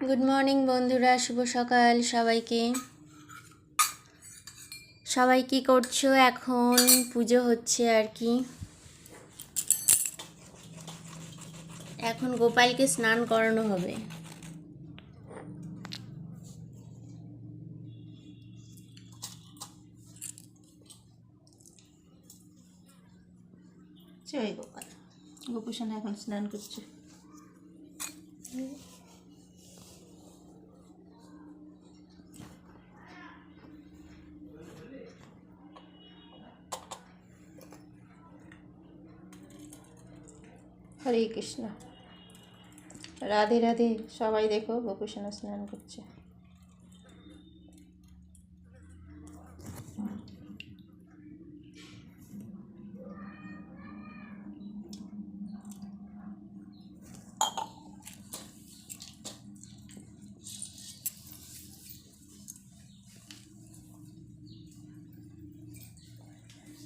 Good morning বন্ধুরা। শুভ সকাল সবাইকে। সবাই কি করছ এখন? পুজো হচ্ছে আর কি। এখন গোপালকে স্নান করানো হবে। গোপাল। গোপুসোনা এখন স্নান করছে। হরে কৃষ্ণ। রাধে রাধে। সবাই দেখো, গোপুসোনা স্নান করছে।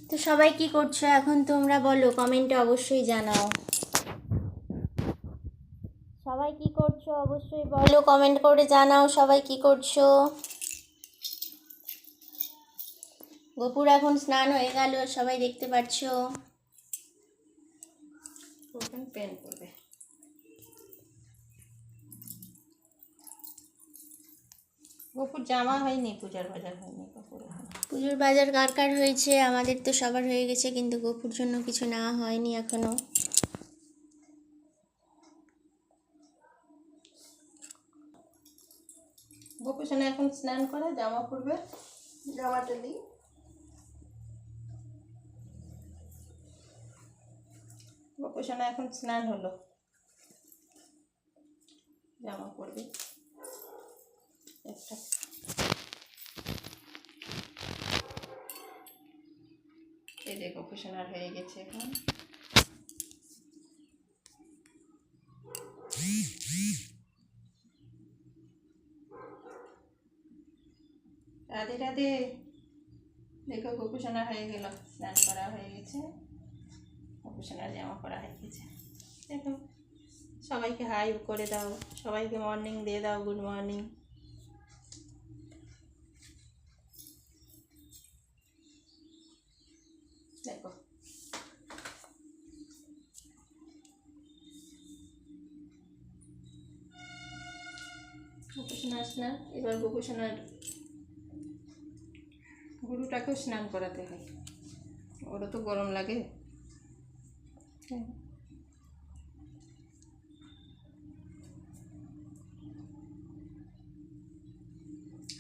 তো সবাই কি করছ এখন তোমরা বলো কমেন্টে অবশ্যই জানাও। সবাই কি করছ? অবশ্যই বলো কমেন্ট করে জানাও সবাই কি করছ। গোপুর এখন স্নান হয়ে গেল সবাই দেখতে পাচ্ছো ওখানে পেন করবে। গোপুর জামা হয়নি পূজার বাজার হয়নি গোপুর পুজোর বাজার কার কার হয়েছে? আমাদের তো সবার হয়ে গেছে কিন্তু গোপুর জন্য কিছু না হয়নি এখনও। গোপুসোনা এখন স্নান করে জামা পরবে। জামাটা দিই গোপুসোনা এখন স্নান হলো। জামা পরবে। একটা। এই যে গোপুসোনার হয়ে গেছে এখন। রাধে রাধে। দেখো গোপুসোনা হয়ে গেল। স্নান করা হয়ে গেছে। গোপুসোনার জামা পরা হয়ে গেছে। দেখো, সবাইকে হাই করে দাও। সবাইকে মর্নিং দিয়ে দাও গুড মর্নিং দেখো। গোপুসোনার স্নান, এবার গোপুসোনার গরুটাকেও স্নান করাতে হয়। ওরও তো গরম লাগে।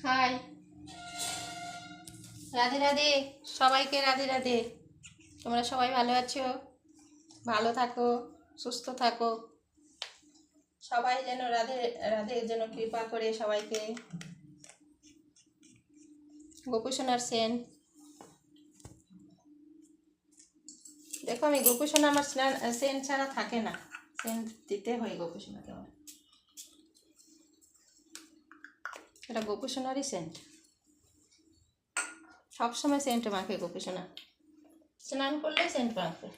হাই। রাধে রাধে। সবাইকে রাধে রাধে। তোমরা সবাই ভালো আছো? ভালো থাকো, সুস্থ থাকো। সবাই যেন রাধে রাধের যেন কৃপা করে সবাইকে। গোপুসোনার সেন। দেখো আমি গোপুসোনা আমার সেন ছাড়া থাকে না। সেন দিতে হয় গোপুসোনাকে আমার। এটা গোপুসোনারই সেন্ট সবসময় সেন্ট মাখে গোপুসোনা। স্নান করলে সেন্ট মাখবে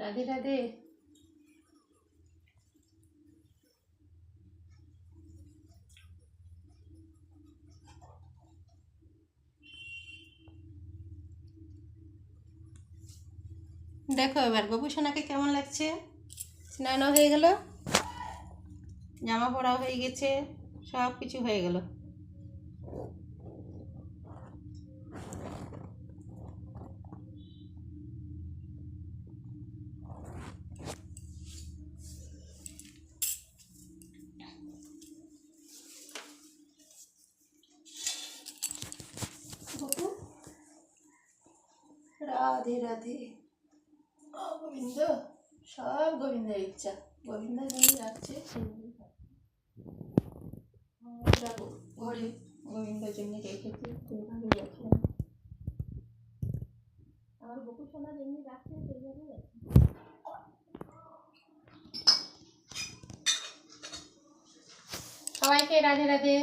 রাধে রাধে। দেখো এবার গোপুসোনাকে কেমন লাগছে? স্নানও হয়ে গেল। জামা পরা হয়ে গেছে সব কিছু হয়ে গেল। রাধে রাধে। গোবিন্দ, সব গোবিন্দের ইচ্ছা। গোবিন্দ যেমনি রাখছে ঘরে গোবিন্দ যেমনি রেখেছি সেইভাবে রাখলাম আমার বকুল সোনা যেমনি রাখছে, সেইভাবেই রাখছি সবাইকে রাধে রাধে।